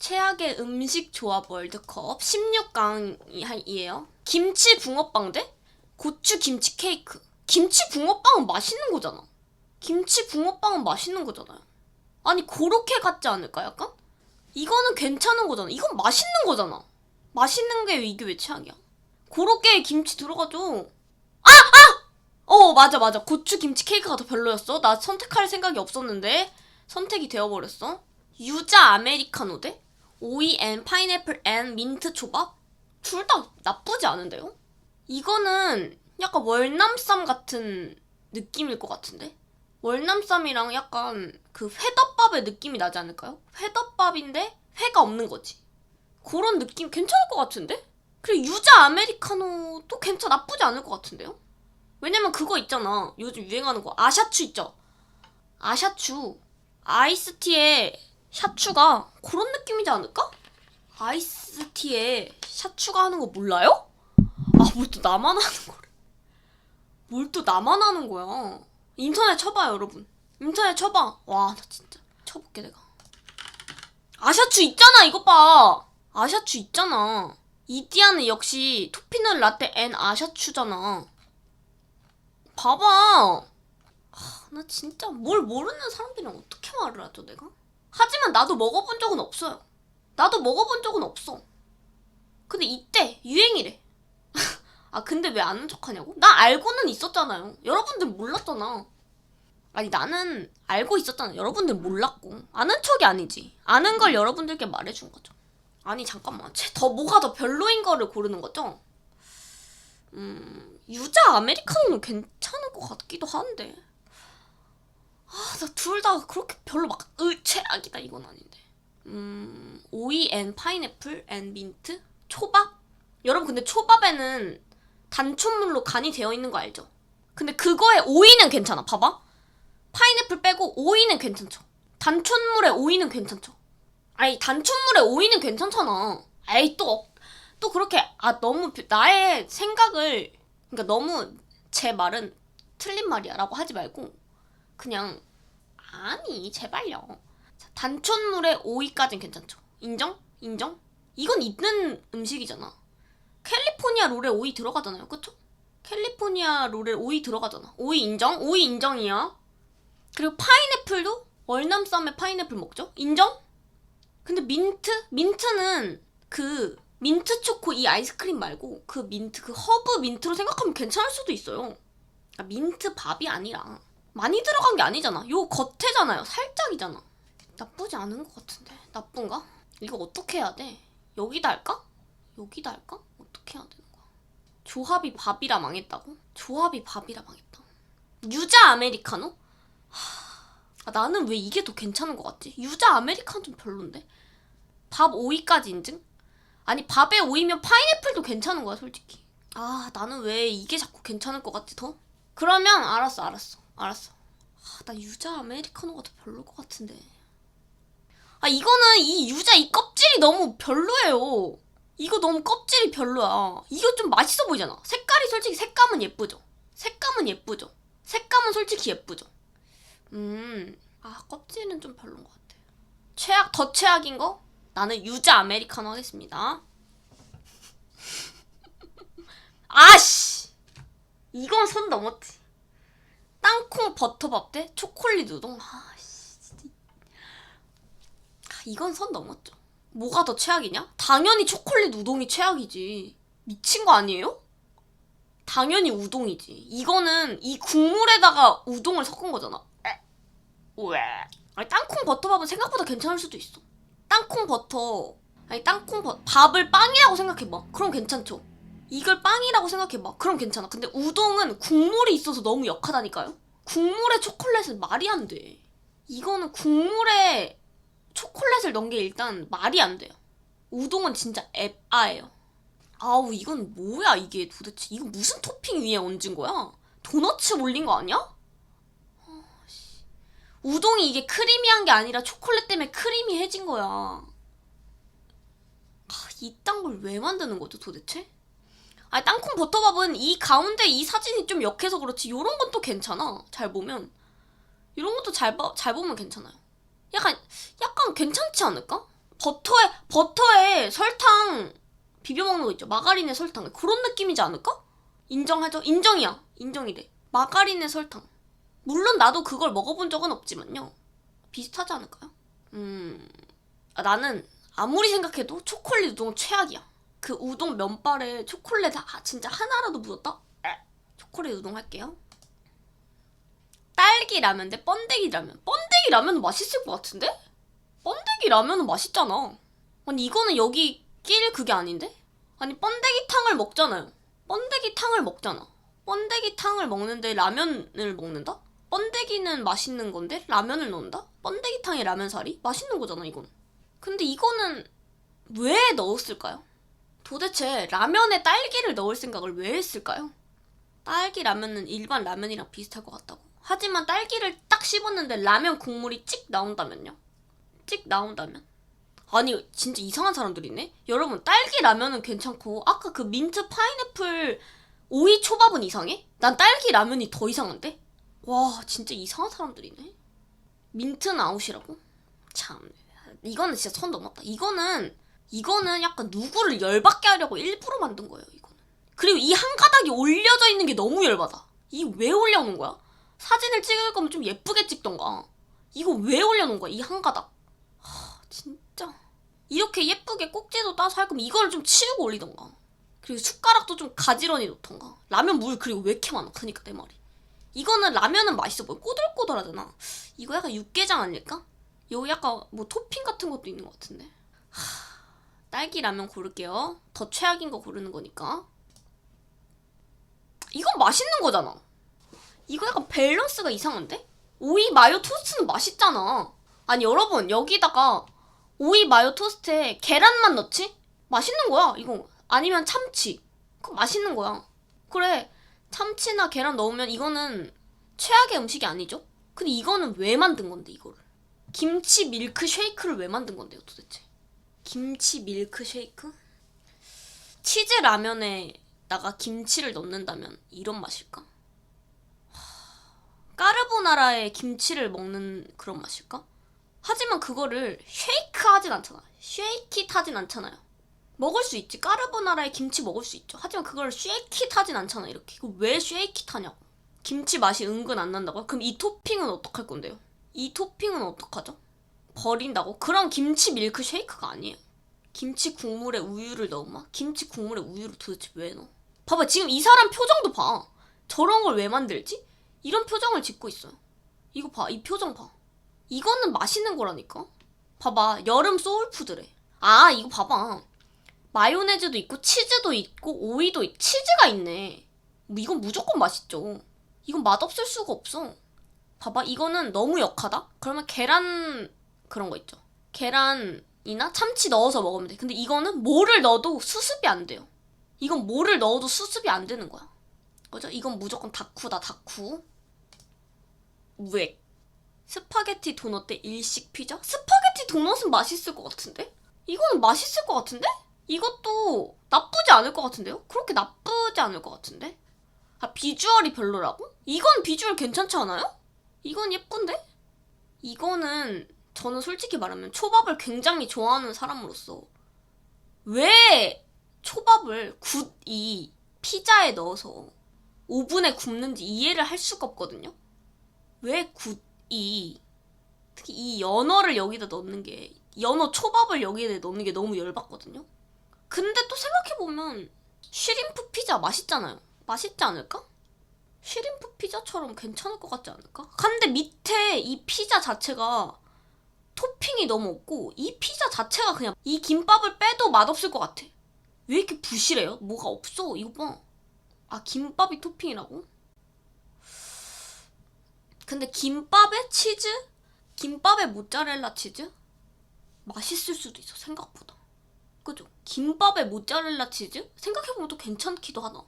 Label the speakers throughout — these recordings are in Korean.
Speaker 1: 최악의 음식 조합 월드컵 16강이에요. 김치 붕어빵 대 고추 김치 케이크. 김치 붕어빵은 맛있는 거잖아. 김치 붕어빵은 맛있는 거잖아요. 아니 고로케 같지 않을까 약간? 이거는 괜찮은 거잖아. 이건 맛있는 거잖아. 맛있는 게 이게 왜 최악이야? 고로케에 김치 들어가죠. 아! 아! 어 맞아 맞아. 고추 김치 케이크가 더 별로였어. 나 선택할 생각이 없었는데 선택이 되어버렸어. 유자 아메리카노 대 오이 앤 파인애플 앤 민트 초밥? 둘 다 나쁘지 않은데요? 이거는 약간 월남쌈 같은 느낌일 것 같은데? 월남쌈이랑 약간 그 회덮밥의 느낌이 나지 않을까요? 회덮밥인데 회가 없는 거지. 그런 느낌 괜찮을 것 같은데? 그리고 유자 아메리카노도 괜찮 나쁘지 않을 것 같은데요? 왜냐면 그거 있잖아. 요즘 유행하는 거 아샤추 있죠? 아샤추. 아이스티에 샤추가 그런 느낌이지 않을까? 아이스티에 샤추가 하는 거 몰라요? 아, 뭘 또 나만 하는 거래. 뭘 또 나만 하는 거야. 인터넷 쳐봐요, 여러분. 인터넷 쳐봐. 와, 나 진짜. 쳐볼게, 내가. 아샤추 있잖아, 이것 봐. 아샤추 있잖아. 이디아는 역시 토피넛 라떼 앤 아샤추잖아. 봐봐. 아, 나 진짜 뭘 모르는 사람들이랑 어떻게 말을 하죠, 내가? 하지만 나도 먹어본 적은 없어요. 나도 먹어본 적은 없어. 근데 이때 유행이래. 아 근데 왜 아는 척 하냐고? 나 알고는 있었잖아요. 여러분들 몰랐잖아. 아니 나는 알고 있었잖아. 여러분들 몰랐고 아는 척이 아니지. 아는 걸 여러분들께 말해준 거죠. 아니 잠깐만. 쟤더 뭐가 더 별로인 거를 고르는 거죠? 음 유자 아메리카노는 괜찮을 것 같기도 한데. 아, 나 둘 다 그렇게 별로 막, 으, 최악이다, 이건 아닌데. 음, 오이 앤 파인애플 앤 민트? 초밥? 여러분, 근데 초밥에는 단촛물로 간이 되어 있는 거 알죠? 근데 그거에 오이는 괜찮아, 봐봐. 파인애플 빼고 오이는 괜찮죠. 단촛물에 오이는 괜찮죠. 아니, 단촛물에 오이는 괜찮잖아. 에이, 또, 또 그렇게, 아, 너무, 나의 생각을, 그러니까 너무 제 말은 틀린 말이야 라고 하지 말고, 그냥 아니 제발요. 자, 단촛물에 오이까진 괜찮죠. 인정? 인정? 이건 있는 음식이잖아. 캘리포니아 롤에 오이 들어가잖아요. 그쵸? 캘리포니아 롤에 오이 들어가잖아. 오이 인정? 오이 인정이야. 그리고 파인애플도 월남 쌈에 파인애플 먹죠? 인정? 근데 민트? 민트는 그 민트 초코 이 아이스크림 말고 그 민트 그 허브 민트로 생각하면 괜찮을 수도 있어요. 아, 민트 밥이 아니라 많이 들어간 게 아니잖아. 요 겉에잖아요. 살짝이잖아. 나쁘지 않은 것 같은데. 나쁜가? 이거 어떻게 해야 돼? 여기다 할까? 여기다 할까? 어떻게 해야 되는 거야? 조합이 밥이라 망했다고? 조합이 밥이라 망했다. 유자 아메리카노? 하... 아, 나는 왜 이게 더 괜찮은 것 같지? 유자 아메리카노 좀 별론데? 밥 오이까지 인증? 아니 밥에 오이면 파인애플도 괜찮은 거야 솔직히. 아 나는 왜 이게 자꾸 괜찮을 것 같지 더? 그러면 알았어 알았어. 알았어. 아, 나 유자 아메리카노가 더 별로일 것 같은데. 아, 이거는 이 유자 이 껍질이 너무 별로예요. 이거 너무 껍질이 별로야. 이거 좀 맛있어 보이잖아. 색깔이 솔직히 색감은 예쁘죠. 색감은 예쁘죠. 색감은 솔직히 예쁘죠. 음, 아, 껍질은 좀 별로인 것 같아. 최악, 더 최악인 거? 나는 유자 아메리카노 하겠습니다. 아씨! 이건 선 넘었지. 땅콩 버터밥 대 초콜릿 우동. 아, 씨, 진짜. 아, 이건 선 넘었죠. 뭐가 더 최악이냐? 당연히 초콜릿 우동이 최악이지. 미친 거 아니에요? 당연히 우동이지. 이거는 이 국물에다가 우동을 섞은 거잖아. 에. 왜? 아니, 땅콩 버터밥은 생각보다 괜찮을 수도 있어. 땅콩 버터. 아니, 땅콩 버 밥을 빵이라고 생각해봐. 그럼 괜찮죠. 이걸 빵이라고 생각해봐. 그럼 괜찮아. 근데 우동은 국물이 있어서 너무 역하다니까요? 국물에 초콜릿은 말이 안 돼. 이거는 국물에 초콜릿을 넣은 게 일단 말이 안 돼요. 우동은 진짜 앱아예요. 아우, 이건 뭐야, 이게 도대체. 이거 무슨 토핑 위에 얹은 거야? 도너츠 올린 거 아니야? 아, 씨. 우동이 이게 크리미한 게 아니라 초콜릿 때문에 크리미해진 거야. 아, 이딴 걸 왜 만드는 거죠, 도대체? 아 땅콩 버터밥은 이 가운데 이 사진이 좀 역해서 그렇지 요런 건 또 괜찮아 잘 보면 이런 것도 잘, 봐, 잘 보면 괜찮아요 약간 약간 괜찮지 않을까? 버터에 버터에 설탕 비벼 먹는 거 있죠. 마가린에 설탕 그런 느낌이지 않을까? 인정하죠. 인정이야. 인정이래. 마가린에 설탕. 물론 나도 그걸 먹어본 적은 없지만요. 비슷하지 않을까요? 음, 아, 나는 아무리 생각해도 초콜릿 우동은 최악이야. 그 우동 면발에 초콜릿 아, 진짜 하나라도 묻었다? 에, 초콜릿 우동 할게요. 딸기 라면 대 번데기 라면. 번데기 라면은 맛있을 것 같은데? 번데기 라면은 맛있잖아. 아니 이거는 여기 낄 그게 아닌데? 아니 번데기 탕을 먹잖아요. 번데기 탕을 먹잖아. 번데기 탕을 먹는데 라면을 먹는다? 번데기는 맛있는 건데 라면을 넣는다? 번데기 탕에 라면 사리? 맛있는 거잖아 이건. 근데 이거는 왜 넣었을까요? 도대체 라면에 딸기를 넣을 생각을 왜 했을까요? 딸기 라면은 일반 라면이랑 비슷할 것 같다고. 하지만 딸기를 딱 씹었는데 라면 국물이 찍 나온다면요? 찍 나온다면? 아니 진짜 이상한 사람들이네. 여러분 딸기 라면은 괜찮고 아까 그 민트 파인애플 오이 초밥은 이상해? 난 딸기 라면이 더 이상한데? 와 진짜 이상한 사람들이네. 민트는 아웃이라고? 참 이거는 진짜 선 넘었다. 이거는 이거는 약간 누구를 열받게 하려고 일부러 만든 거예요. 이거는. 그리고 이 한 가닥이 올려져 있는 게 너무 열받아. 이거 왜 올려놓은 거야? 사진을 찍을 거면 좀 예쁘게 찍던가. 이거 왜 올려놓은 거야? 이 한 가닥. 하, 진짜. 이렇게 예쁘게 꼭지도 따서 할 거면 이걸 좀 치우고 올리던가. 그리고 숟가락도 좀 가지런히 놓던가. 라면 물 그리고 왜 이렇게 많아? 그니까 내 말이. 이거는 라면은 맛있어 보여. 꼬들꼬들하잖아. 이거 약간 육개장 아닐까? 여기 약간 뭐 토핑 같은 것도 있는 것 같은데. 하, 딸기 라면 고를게요. 더 최악인 거 고르는 거니까. 이건 맛있는 거잖아. 이거 약간 밸런스가 이상한데? 오이 마요 토스트는 맛있잖아. 아니 여러분 여기다가 오이 마요 토스트에 계란만 넣지? 맛있는 거야 이거. 아니면 참치. 그거 맛있는 거야. 그래 참치나 계란 넣으면 이거는 최악의 음식이 아니죠? 근데 이거는 왜 만든 건데 이거를? 김치 밀크 쉐이크를 왜 만든 건데요 도대체? 김치 밀크 쉐이크? 치즈 라면에다가 김치를 넣는다면 이런 맛일까? 까르보나라에 김치를 먹는 그런 맛일까? 하지만 그거를 쉐이크 하진 않잖아. 쉐이킷 하진 않잖아요. 먹을 수 있지. 까르보나라에 김치 먹을 수 있죠. 하지만 그걸 쉐이킷 하진 않잖아. 이렇게. 왜 쉐이킷 하냐고. 김치 맛이 은근 안 난다고요? 그럼 이 토핑은 어떡할 건데요? 이 토핑은 어떡하죠? 버린다고? 그럼 김치 밀크 쉐이크가 아니에요. 김치 국물에 우유를 넣으마? 김치 국물에 우유를 도대체 왜 넣어? 봐봐, 지금 이 사람 표정도 봐. 저런 걸 왜 만들지? 이런 표정을 짓고 있어요. 이거 봐, 이 표정 봐. 이거는 맛있는 거라니까. 봐봐, 여름 소울푸드래. 아, 이거 봐봐. 마요네즈도 있고 치즈도 있고 오이도 있, 치즈가 있네. 뭐 이건 무조건 맛있죠. 이건 맛없을 수가 없어. 봐봐, 이거는 너무 역하다? 그러면 계란 그런 거 있죠. 계란이나 참치 넣어서 먹으면 돼. 근데 이거는 뭐를 넣어도 수습이 안 돼요. 이건 뭐를 넣어도 수습이 안 되는 거야. 그죠? 이건 무조건 다쿠다, 다쿠. 왜? 스파게티 도넛 대 일식 피자? 스파게티 도넛은 맛있을 것 같은데? 이거는 맛있을 것 같은데? 이것도 나쁘지 않을 것 같은데요? 그렇게 나쁘지 않을 것 같은데? 아, 비주얼이 별로라고? 이건 비주얼 괜찮지 않아요? 이건 예쁜데? 이거는 저는 솔직히 말하면 초밥을 굉장히 좋아하는 사람으로서 왜 초밥을 굳이 피자에 넣어서 오븐에 굽는지 이해를 할 수가 없거든요. 왜 굳이 특히 이 연어를 여기다 넣는 게 연어 초밥을 여기에 넣는 게 너무 열받거든요. 근데 또 생각해보면 쉬림프 피자 맛있잖아요. 맛있지 않을까? 쉬림프 피자처럼 괜찮을 것 같지 않을까? 근데 밑에 이 피자 자체가 토핑이 너무 없고 이 피자 자체가 그냥 이 김밥을 빼도 맛없을 것 같아. 왜 이렇게 부실해요? 뭐가 없어. 이거 봐. 아 김밥이 토핑이라고? 근데 김밥에 치즈? 김밥에 모짜렐라 치즈? 맛있을 수도 있어 생각보다 그죠? 김밥에 모짜렐라 치즈? 생각해보면 또 괜찮기도 하다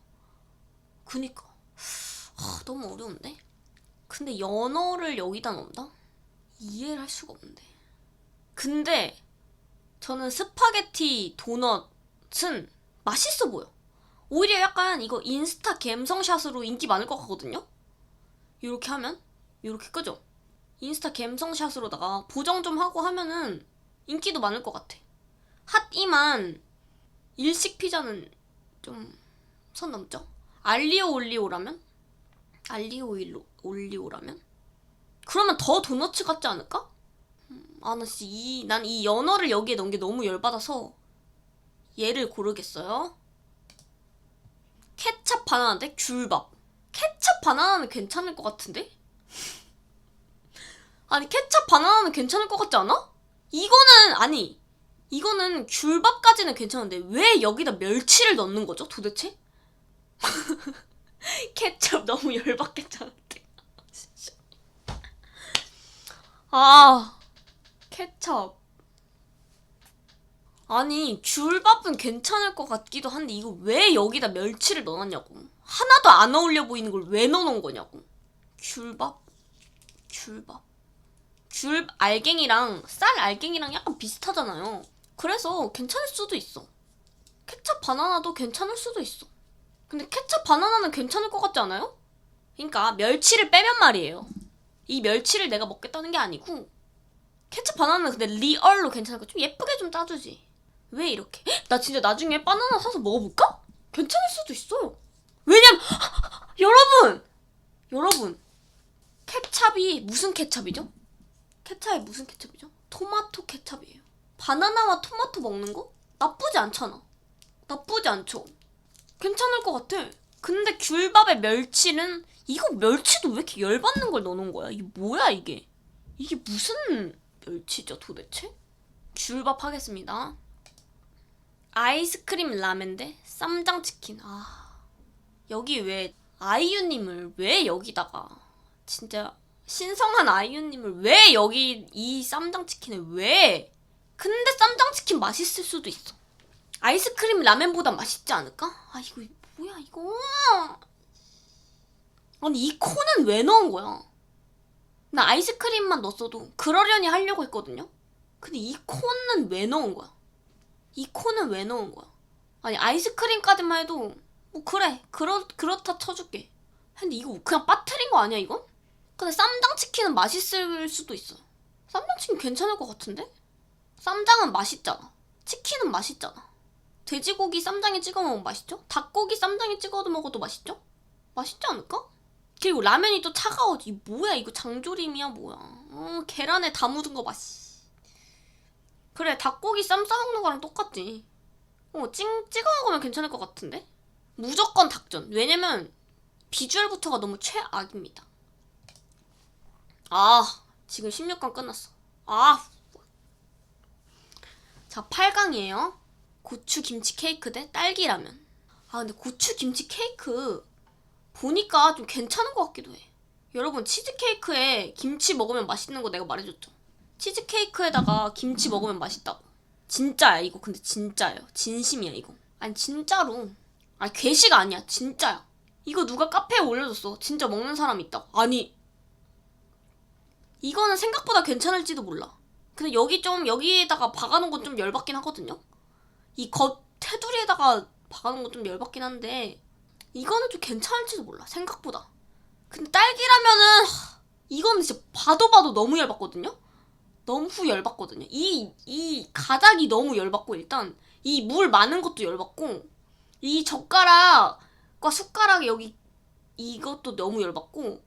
Speaker 1: 그니까 아, 너무 어려운데? 근데 연어를 여기다 넣는다? 이해를 할 수가 없는데 근데 저는 스파게티 도넛은 맛있어 보여 오히려 약간 이거 인스타 갬성샷으로 인기 많을 것 같거든요? 이렇게 하면 이렇게 끄죠? 인스타 갬성샷으로다가 보정 좀 하고 하면은 인기도 많을 것 같아. 하지만 일식 피자는 좀 선 넘죠? 알리오 올리오라면? 알리오 올리오, 올리오라면? 그러면 더 도너츠 같지 않을까? 음, 아, 나 진짜 이, 난 이 연어를 여기에 넣은 게 너무 열받아서 얘를 고르겠어요. 케찹 바나나 대 귤밥. 케찹 바나나는 괜찮을 것 같은데? 아니, 케찹 바나나는 괜찮을 것 같지 않아? 이거는, 아니, 이거는 귤밥까지는 괜찮은데 왜 여기다 멸치를 넣는 거죠, 도대체? 케첩 너무 열받겠잖은데. 진짜. 아, 케첩. 아니, 귤밥은 괜찮을 것 같기도 한데 이거 왜 여기다 멸치를 넣어놨냐고. 하나도 안 어울려 보이는 걸 왜 넣어놓은 거냐고. 귤밥? 귤밥. 귤 알갱이랑 쌀 알갱이랑 약간 비슷하잖아요. 그래서 괜찮을 수도 있어. 케찹 바나나도 괜찮을 수도 있어. 근데 케찹 바나나는 괜찮을 것 같지 않아요? 그러니까 멸치를 빼면 말이에요. 이 멸치를 내가 먹겠다는 게 아니고 케찹 바나나는 근데 리얼로 괜찮을 거좀 예쁘게 좀 짜주지. 왜 이렇게? 헉, 나 진짜 나중에 바나나 사서 먹어볼까? 괜찮을 수도 있어요. 왜냐면 여러분, 여러분 케찹이 무슨 케찹이죠? 케찹이 무슨 케찹이죠? 토마토 케찹이에요. 바나나와 토마토 먹는 거 나쁘지 않잖아. 나쁘지 않죠. 괜찮을 것 같아. 근데 귤밥에 멸치는 이거 멸치도 왜 이렇게 열받는 걸 넣어놓은 거야? 이게 뭐야 이게? 이게 무슨 멸치죠 도대체? 귤밥 하겠습니다. 아이스크림 라멘 대 쌈장 치킨. 아 여기 왜 아이유님을 왜 여기다가 진짜 신성한 아이유님을 왜 여기 이 쌈장 치킨에 왜? 근데 쌈장 치킨 맛있을 수도 있어. 아이스크림 라멘보다 맛있지 않을까? 아 이거 뭐야 이거? 아니 이 코는 왜 넣은 거야? 나 아이스크림만 넣었어도 그러려니 하려고 했거든요. 근데 이 코는 왜 넣은 거야? 이 코는 왜 넣은 거야? 아니 아이스크림까지만 해도 뭐 그래 그렇 그렇다 쳐줄게. 근데 이거 그냥 빠뜨린 거 아니야 이건? 근데 쌈장 치킨은 맛있을 수도 있어. 쌈장 치킨 괜찮을 것 같은데? 쌈장은 맛있잖아. 치킨은 맛있잖아. 돼지고기 쌈장에 찍어 먹으면 맛있죠? 닭고기 쌈장에 찍어도 먹어도 맛있죠? 맛있지 않을까? 그리고 라면이 또 차가워지. 뭐야 이거 장조림이야 뭐야. 어, 계란에 다 묻은 거 맛이. 그래 닭고기 쌈 싸먹는 거랑 똑같지. 어, 찡 찍어 먹으면 괜찮을 것 같은데? 무조건 닭전. 왜냐면 비주얼부터가 너무 최악입니다. 아 지금 16강 끝났어. 아. 자 8강이에요. 고추 김치 케이크 대 딸기 라면. 아 근데 고추 김치 케이크 보니까 좀 괜찮은 것 같기도 해. 여러분 치즈 케이크에 김치 먹으면 맛있는 거 내가 말해줬죠. 치즈 케이크에다가 김치 먹으면 맛있다고. 진짜야 이거 근데 진짜예요. 진심이야 이거. 아니 진짜로. 아니 괴식 아니야 진짜야. 이거 누가 카페에 올려줬어. 진짜 먹는 사람 있다고. 아니 이거는 생각보다 괜찮을지도 몰라. 근데 여기 좀 여기에다가 박아놓은 건 좀 열받긴 하거든요. 이 겉 테두리에다가 박아놓은 건 좀 열받긴 한데 이거는 좀 괜찮을지도 몰라 생각보다. 근데 딸기라면은 하, 이거는 진짜 봐도 봐도 너무 열받거든요? 너무 열받거든요. 이, 이 가닥이 너무 열받고 일단 이 물 많은 것도 열받고 이 젓가락과 숟가락 여기 이것도 너무 열받고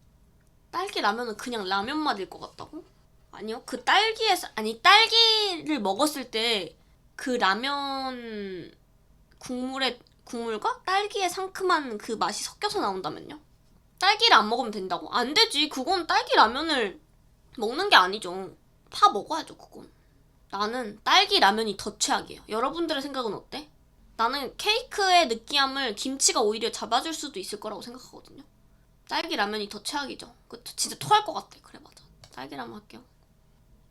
Speaker 1: 딸기 라면은 그냥 라면 맛일 것 같다고? 아니요. 그 딸기에 아니 딸기를 먹었을 때 그 라면 국물에 국물과 딸기의 상큼한 그 맛이 섞여서 나온다면요? 딸기를 안 먹으면 된다고? 안 되지. 그건 딸기 라면을 먹는 게 아니죠. 파 먹어야죠, 그건. 나는 딸기 라면이 더 최악이에요. 여러분들의 생각은 어때? 나는 케이크의 느끼함을 김치가 오히려 잡아줄 수도 있을 거라고 생각하거든요. 딸기 라면이 더 최악이죠. 그 진짜 토할 것 같아. 그래 맞아. 딸기 라면 할게요.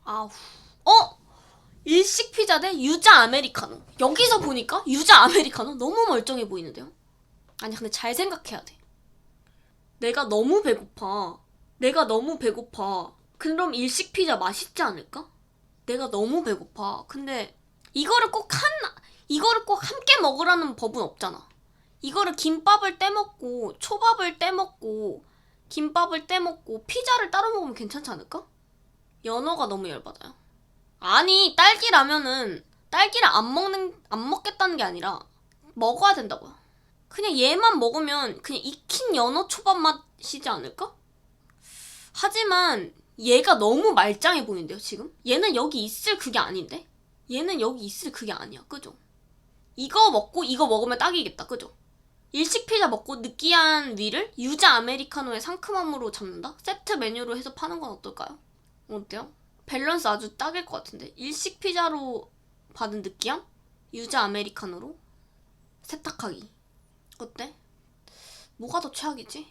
Speaker 1: 아우. 어? 일식 피자 대 유자 아메리카노. 여기서 보니까 유자 아메리카노 너무 멀쩡해 보이는데요? 아니, 근데 잘 생각해야 돼. 내가 너무 배고파. 내가 너무 배고파. 그럼 일식 피자 맛있지 않을까? 내가 너무 배고파. 근데 이거를 꼭 한, 이거를 꼭 함께 먹으라는 법은 없잖아. 이거를 김밥을 떼먹고, 초밥을 떼먹고, 김밥을 떼먹고, 피자를 따로 먹으면 괜찮지 않을까? 연어가 너무 열받아요. 아니 딸기 라면은 딸기를 안 먹는 안 먹겠다는 게 아니라 먹어야 된다고요. 그냥 얘만 먹으면 그냥 익힌 연어 초밥 맛이지 않을까? 하지만 얘가 너무 말짱해 보이는데요, 지금? 얘는 여기 있을 그게 아닌데? 얘는 여기 있을 그게 아니야, 그죠? 이거 먹고 이거 먹으면 딱이겠다, 그죠? 일식 피자 먹고 느끼한 위를 유자 아메리카노의 상큼함으로 잡는다? 세트 메뉴로 해서 파는 건 어떨까요? 어때요? 밸런스 아주 딱일 것 같은데? 일식 피자로 받은 느끼함? 유자 아메리카노로? 세탁하기. 어때? 뭐가 더 최악이지?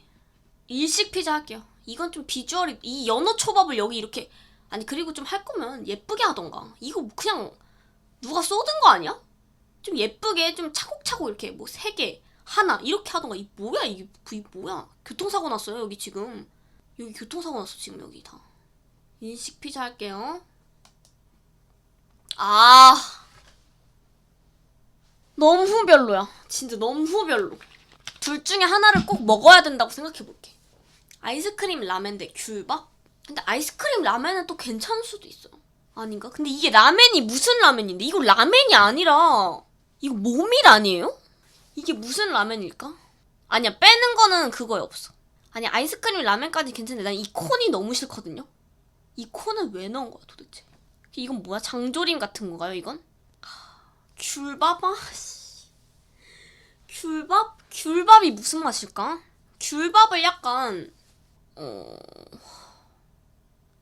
Speaker 1: 일식 피자 할게요. 이건 좀 비주얼이 이 연어 초밥을 여기 이렇게 아니 그리고 좀 할 거면 예쁘게 하던가. 이거 그냥 누가 쏟은 거 아니야? 좀 예쁘게 좀 차곡차곡 이렇게 뭐 세 개 하나 이렇게 하던가. 이 뭐야 이게 이 뭐야? 교통사고 났어요 여기 지금. 여기 교통사고 났어 지금 여기 다 일식 피자 할게요 아 너무 별로야 진짜 너무 별로 둘 중에 하나를 꼭 먹어야 된다고 생각해 볼게 아이스크림 라멘 대 귤밥? 근데 아이스크림 라멘은 또 괜찮을 수도 있어 아닌가? 근데 이게 라멘이 무슨 라멘인데 이거 라멘이 아니라 이거 모밀 아니에요? 이게 무슨 라면일까? 아니야 빼는 거는 그거에 없어. 아니 아이스크림 라면까지 괜찮은데 난 이 콘이 너무 싫거든요. 이 콘은 왜 넣은 거야 도대체? 이건 뭐야 장조림 같은 건가요 이건? 하, 귤밥 아 씨. 귤밥? 귤밥이 무슨 맛일까? 귤밥을 약간 어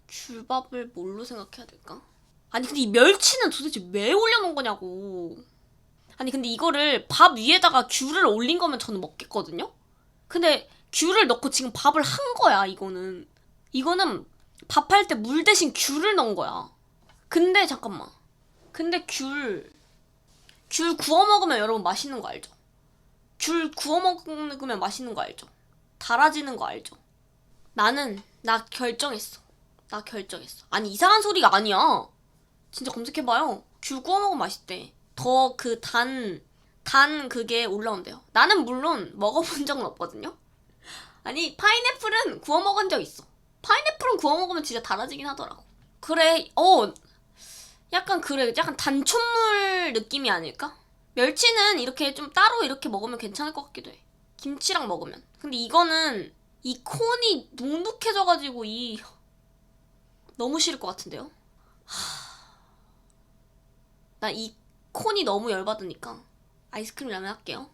Speaker 1: 귤밥을 뭘로 생각해야 될까? 아니 근데 이 멸치는 도대체 왜 올려놓은 거냐고. 아니 근데 이거를 밥 위에다가 귤을 올린 거면 저는 먹겠거든요. 근데 귤을 넣고 지금 밥을 한 거야 이거는. 이거는 밥할 때 물 대신 귤을 넣은 거야. 근데 잠깐만. 근데 귤. 귤 구워 먹으면 여러분 맛있는 거 알죠? 귤 구워 먹으면 맛있는 거 알죠? 달아지는 거 알죠? 나는 나 결정했어. 나 결정했어. 아니 이상한 소리가 아니야. 진짜 검색해봐요. 귤 구워 먹으면 맛있대. 더 그 단, 단 그게 올라온대요. 나는 물론 먹어본 적은 없거든요. 아니, 파인애플은 구워 먹은 적 있어. 파인애플은 구워 먹으면 진짜 달아지긴 하더라고. 그래, 어, 약간 그래, 약간 단촛물 느낌이 아닐까? 멸치는 이렇게 좀 따로 이렇게 먹으면 괜찮을 것 같기도 해. 김치랑 먹으면. 근데 이거는 이 콘이 눅눅해져가지고 이 너무 싫을 것 같은데요? 나이 콘이 너무 열받으니까 아이스크림 라면 할게요.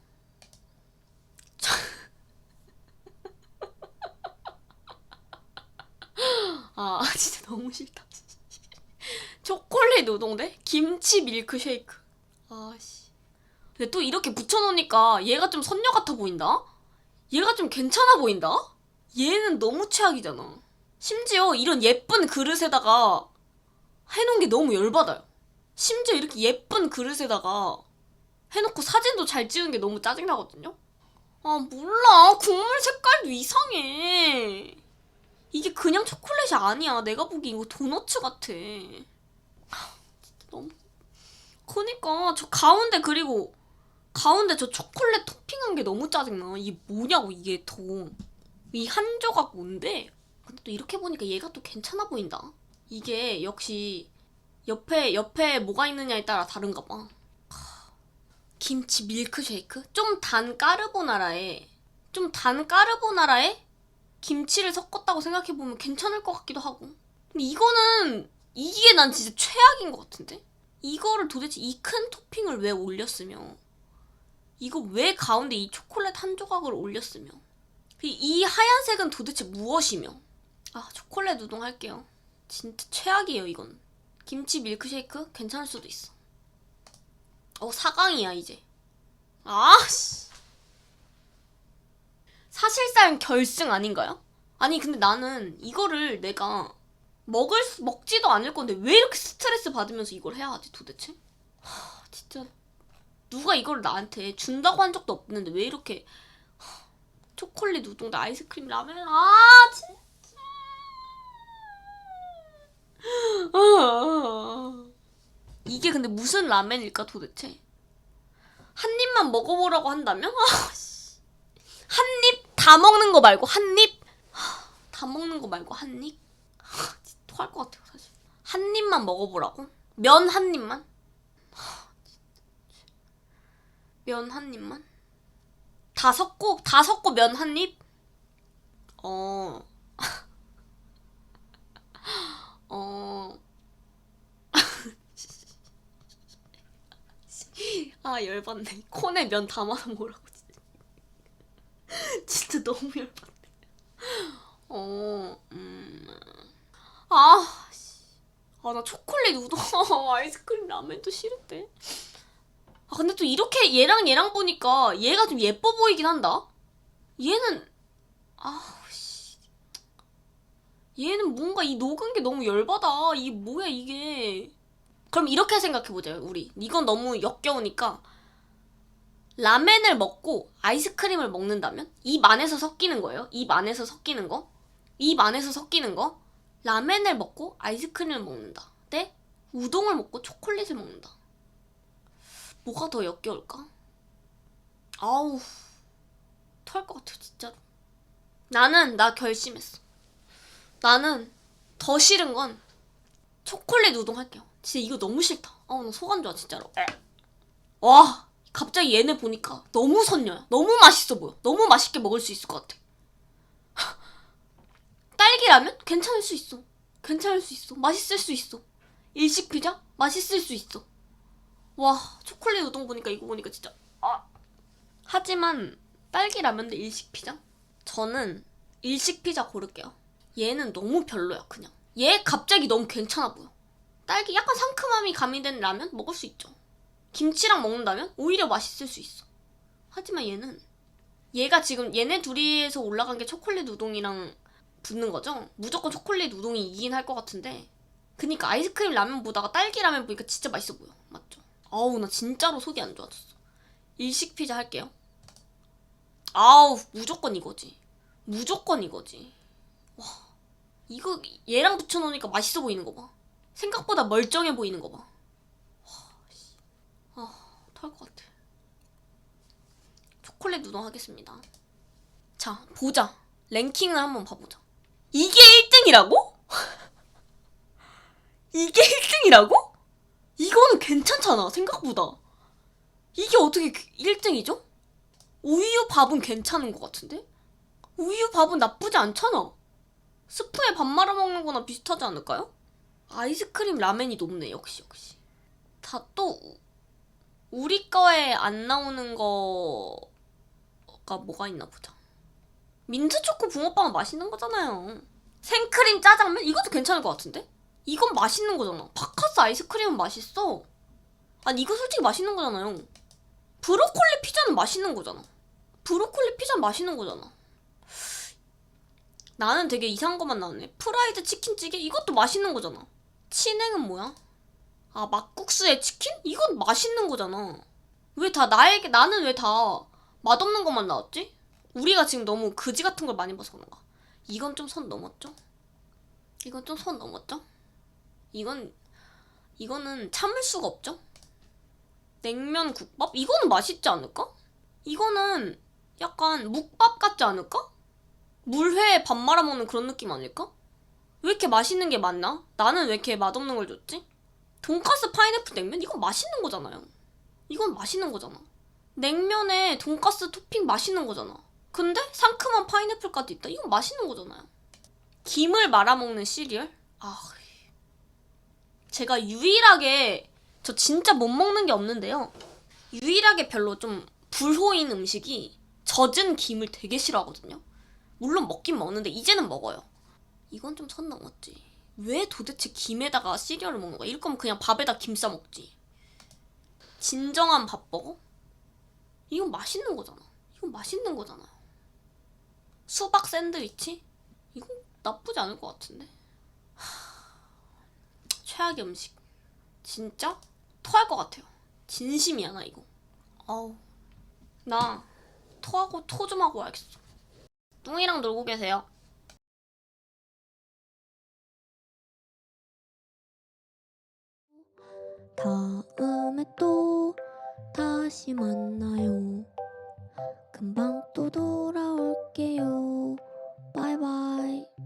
Speaker 1: 아 진짜 너무 싫다. 초콜릿 우동대 김치 밀크쉐이크. 아씨. 근데 또 이렇게 붙여놓으니까 얘가 좀 선녀 같아 보인다. 얘가 좀 괜찮아 보인다. 얘는 너무 최악이잖아. 심지어 이런 예쁜 그릇에다가 해놓은 게 너무 열받아요. 심지어 이렇게 예쁜 그릇에다가 해놓고 사진도 잘 찍은 게 너무 짜증나거든요? 아, 몰라. 국물 색깔도 이상해. 이게 그냥 초콜릿이 아니야. 내가 보기 이거 도너츠 같아. 하, 진짜 너무. 그니까, 저 가운데 그리고, 가운데 저 초콜릿 토핑한 게 너무 짜증나. 이게 뭐냐고, 이게 더. 이 한 조각 뭔데? 근데 또 이렇게 보니까 얘가 또 괜찮아 보인다. 이게 역시 옆에 옆에 뭐가 있느냐에 따라 다른가 봐. 하, 김치 밀크쉐이크? 좀 단 까르보나라에 좀 단 까르보나라에 김치를 섞었다고 생각해 보면 괜찮을 것 같기도 하고. 근데 이거는 이게 난 진짜 최악인 것 같은데? 이거를 도대체 이 큰 토핑을 왜 올렸으며 이거 왜 가운데 이 초콜릿 한 조각을 올렸으며 이- 이 하얀색은 도대체 무엇이며 아 초콜릿 우동 할게요 진짜 최악이에요 이건 김치 밀크쉐이크 괜찮을 수도 있어. 어, 4강이야, 이제. 아씨. 사실상 결승 아닌가요? 아니, 근데 나는 이거를 내가 먹을, 수- 먹지도 않을 건데 왜 이렇게 스트레스 받으면서 이걸 해야 하지, 도대체? 하, 진짜. 누가 이걸 나한테 준다고 한 적도 없는데 왜 이렇게 하, 초콜릿 우동 대 아이스크림 라면 아 진짜 아. 이게 근데 무슨 라면일까 도대체? 한 입만 먹어보라고 한다면? 아, 씨. 한입 다 먹는 거 말고 한 입? 하, 다 먹는 거 말고 한 입? 토할 것 같아요 사실. 한 입만 먹어보라고? 면 한 입만? 하, 면한 입만? 다 섞고 다 섞고 면 한 입? 어. 어. 아 열받네. 콘에 면 담아서 뭐라고 너무 열받네. 어. 음. 아. 씨. 아, 나 초콜릿 우동, 아이스크림 라면도 싫은데. 아, 근데 또 이렇게 얘랑 얘랑 보니까 얘가 좀 예뻐 보이긴 한다. 얘는, 아우, 씨. 얘는 뭔가 이 녹은 게 너무 열받아. 이게 뭐야, 이게. 그럼 이렇게 생각해보자요, 우리. 이건 너무 역겨우니까. 라멘을 먹고 아이스크림을 먹는다면? 입 안에서 섞이는 거예요. 입 안에서 섞이는 거. 입 안에서 섞이는 거. 라멘을 먹고 아이스크림을 먹는다. 네? 우동을 먹고 초콜릿을 먹는다. 뭐가 더 역겨울까? 아우, 토할 것 같아, 진짜로. 나는, 나 결심했어. 나는 더 싫은 건 초콜릿 우동 할게요. 진짜 이거 너무 싫다. 아우, 나 속 안 좋아, 진짜로. 와, 갑자기 얘네 보니까 너무 선녀야. 너무 맛있어 보여. 너무 맛있게 먹을 수 있을 것 같아. 딸기라면 괜찮을 수 있어. 괜찮을 수 있어. 맛있을 수 있어. 일식 피자 맛있을 수 있어. 와 초콜릿 우동 보니까 이거 보니까 진짜 아. 하지만 딸기 라면도 일식 피자? 저는 일식 피자 고를게요. 얘는 너무 별로야 그냥. 얘 갑자기 너무 괜찮아 보여. 딸기 약간 상큼함이 가미된 라면 먹을 수 있죠. 김치랑 먹는다면 오히려 맛있을 수 있어. 하지만 얘는 얘가 지금 얘네 둘이서 올라간 게 초콜릿 우동이랑 붙는 거죠? 무조건 초콜릿 우동이 이긴 할 것 같은데. 그니까 아이스크림 라면 보다가 딸기 라면 보니까 진짜 맛있어 보여. 맞죠? 아우, 나 진짜로 속이 안 좋아졌어. 일식 피자 할게요. 아우, 무조건 이거지. 무조건 이거지. 와, 이거 얘랑 붙여놓으니까 맛있어 보이는 거 봐. 생각보다 멀쩡해 보이는 거 봐. 토할 것 같아. 초콜릿 우동 하겠습니다. 자, 보자. 랭킹을 한번 봐보자. 이게 1등이라고? 이게 1등이라고? 이거는 괜찮잖아, 생각보다. 이게 어떻게 1등이죠? 우유 밥은 괜찮은 것 같은데? 우유 밥은 나쁘지 않잖아. 스프에 밥 말아 먹는 거나 비슷하지 않을까요? 아이스크림 라멘이 높네, 역시, 역시. 다 또, 우리 거에 안 나오는 거가 뭐가 있나 보자. 민트 초코 붕어빵은 맛있는 거잖아요. 생크림 짜장면 이것도 괜찮을 것 같은데? 이건 맛있는 거잖아. 바카스 아이스크림은 맛있어. 아니 이거 솔직히 맛있는 거잖아요. 브로콜리 피자는 맛있는 거잖아. 브로콜리 피자는 맛있는 거잖아. 나는 되게 이상한 것만 나오네. 프라이드 치킨찌개 이것도 맛있는 거잖아. 치냉은 뭐야? 아 막국수에 치킨? 이건 맛있는 거잖아. 왜 다 나에게 나는 왜 다 맛없는 것만 나왔지? 우리가 지금 너무 그지 같은 걸 많이 봐서 그런가? 이건 좀 선 넘었죠? 이건 좀 선 넘었죠? 이건 이거는 참을 수가 없죠? 냉면 국밥? 이거는 맛있지 않을까? 이거는 약간 묵밥 같지 않을까? 물회에 밥 말아 먹는 그런 느낌 아닐까? 왜 이렇게 맛있는 게 많나? 나는 왜 이렇게 맛없는 걸 줬지? 돈가스 파인애플 냉면? 이건 맛있는 거잖아요. 이건 맛있는 거잖아. 냉면에 돈가스 토핑 맛있는 거잖아. 근데 상큼한 파인애플까지 있다. 이건 맛있는 거잖아요. 김을 말아먹는 시리얼? 아, 제가 유일하게 저 진짜 못 먹는 게 없는데요. 유일하게 별로 좀 불호인 음식이 젖은 김을 되게 싫어하거든요. 물론 먹긴 먹는데 이제는 먹어요. 이건 좀 선 넘었지. 왜 도대체 김에다가 시리얼을 먹는 거야? 이럴 거면 그냥 밥에다 김 싸 먹지. 진정한 밥버거? 이건 맛있는 거잖아. 이건 맛있는 거잖아요. 수박 샌드위치? 이건 나쁘지 않을 것 같은데. 하... 최악의 음식. 진짜? 토할 것 같아요. 진심이야, 나 이거. 아우. 나 토하고 토 좀 하고 와야겠어. 뚱이랑 놀고 계세요.
Speaker 2: 다음에 또 다시 만나요. 금방 또 돌아올게요. 바이바이.